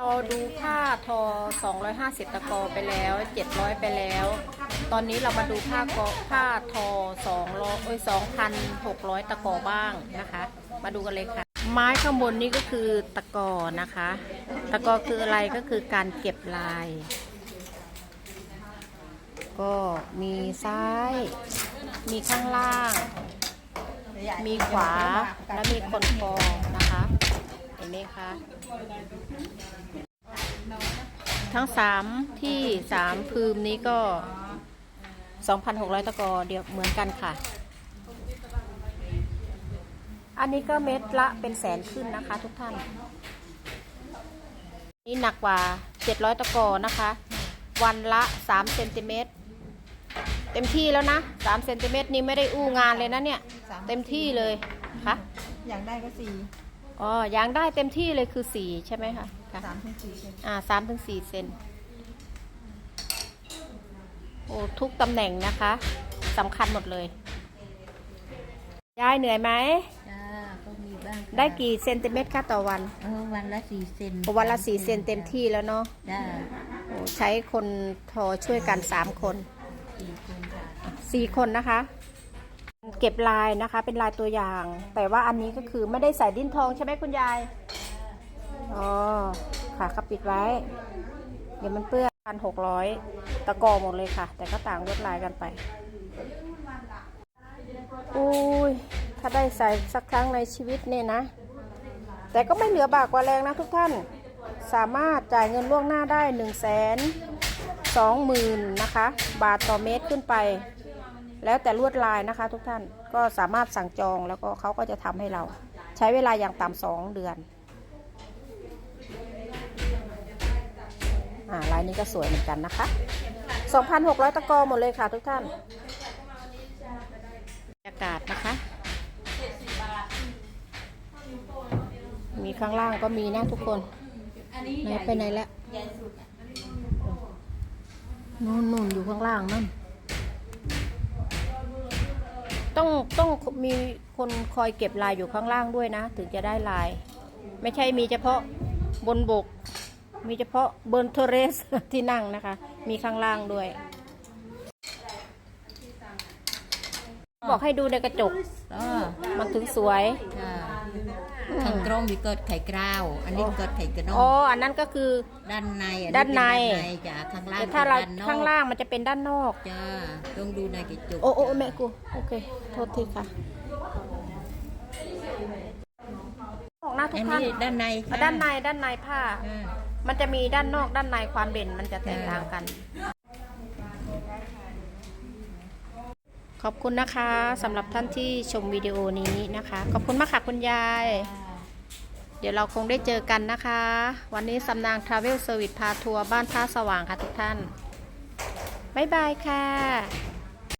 เราดูผ้าทอ 250 ตะกอไปแล้ว 700 ไปแล้ว ตอนนี้เรามาดูผ้ากอผ้าทอ200เอ้ย2,600 ตะกอบ้างนะคะ มาดูกันเลยค่ะ ไม้ข้างบนนี้ก็คือตะกอนะคะ ตะกอคืออะไรก็คือการเก็บลาย ก็มีซ้าย มีข้างล่าง มีขวา และมีคนคอนะคะ เห็นไหมคะ ทั้งสามที่สามพืมนี้ก็ 2,600 ตะกอเดียวเหมือนกันค่ะ อันนี้ก็เม็ดละเป็นแสนขึ้นนะคะทุกท่าน นี่หนักกว่า 700 ตะกอนะคะ วันละ3เซนติเมตรเต็มที่แล้วนะ3เซนติเมตรนี้ไม่ได้อู้งานเลยนะเนี่ย เต็มที่เลยค่ะ อยากได้ก็สี่ อ๋อยางได้เต็มที่เลยคือสี่ใช่ไหมคะค่ะสามถึงสี่เซนอ่าสามถึงสี่เซนโอ้ทุกตำแหน่งนะคะสำคัญหมดเลยยายเหนื่อยไหมจ้าก็มีบ้างค่ะได้กี่เซนติเมตรคะต่อวันเออวันละสี่เซนโอ้วันละสี่เซนเต็มที่แล้วเนาะจ้าโอ้ใช้คนทอช่วยกันสามคนสี่คนค่ะสี่คนนะคะ เก็บลายนะคะ เป็นลายตัวอย่าง แต่ว่าอันนี้ก็คือไม่ได้ใส่ดิ้นทองใช่ไหมคุณยาย อ๋อ ค่ะเขาปิดไว้ เดี๋ยวมันเปื้อนพันหกร้อยตะกอหมดเลยค่ะ แต่ก็ต่างลวดลายกันไป อุ้ย ถ้าได้ใส่สักครั้งในชีวิตเนี่ยนะ แต่ก็ไม่เหลือบากกว่าแรงนะทุกท่าน สามารถจ่ายเงินล่วงหน้าได้หนึ่งแสนสองหมื่นนะคะ บาทต่อเมตรขึ้นไป แล้วแต่ลวดลายนะคะ ทุกท่านก็สามารถสั่งจองแล้วก็เขาก็จะทำให้เรา ใช้เวลาอย่างต่ำสองเดือนอ่าลายนี้ก็สวยเหมือนกันนะคะ 2,600 ตะกอหมดเลยค่ะทุกท่านบรรยากาศนะคะ มีข้างล่างก็มีนะทุกคนไหนไปไหนแล้วนู่นนู่นอยู่ข้างล่างนั่น ต้องต้องมีคนคอยเก็บลายอยู่ข้างล่างด้วยนะ ถึงจะได้ลาย ไม่ใช่มีเฉพาะบนบก มีเฉพาะบนเทเรสที่นั่งนะคะ มีข้างล่างด้วย บอกให้ดูในกระจก อ๋อมันถึงสวยจ้าข้างตรงมีเกิดไข่กราว อันนี้เกิดไข่กระนอ๋อมอันนั้นก็คือ ด้านในอัด้านใน เป็ด้านในจ้าข้างล่างแต่ถ้าเราป็นด้นนอกข้างล่างมันจะเป็นด้านนอก จ้าต้องดูในกระจกโอ้โอ้จ้ะแม่กู โอเค โทษทีค่ะบอกหน้าทุอักนท่านนี้ด้านในอะด้านในด้านในผ้า จ้า มันจะมีด้านนอกด้านในความเด่นมันจะแตกต่างกัน ขอบคุณนะคะสำหรับท่านที่ชมวิดีโอนี้นะคะ ขอบคุณมากค่ะคุณยาย เดี๋ยวเราคงได้เจอกันนะคะ วันนี้สำนางทราเวลเซอร์วิสพาทัวร์บ้านท่าสว่างค่ะทุกท่าน บ๊ายบายค่ะ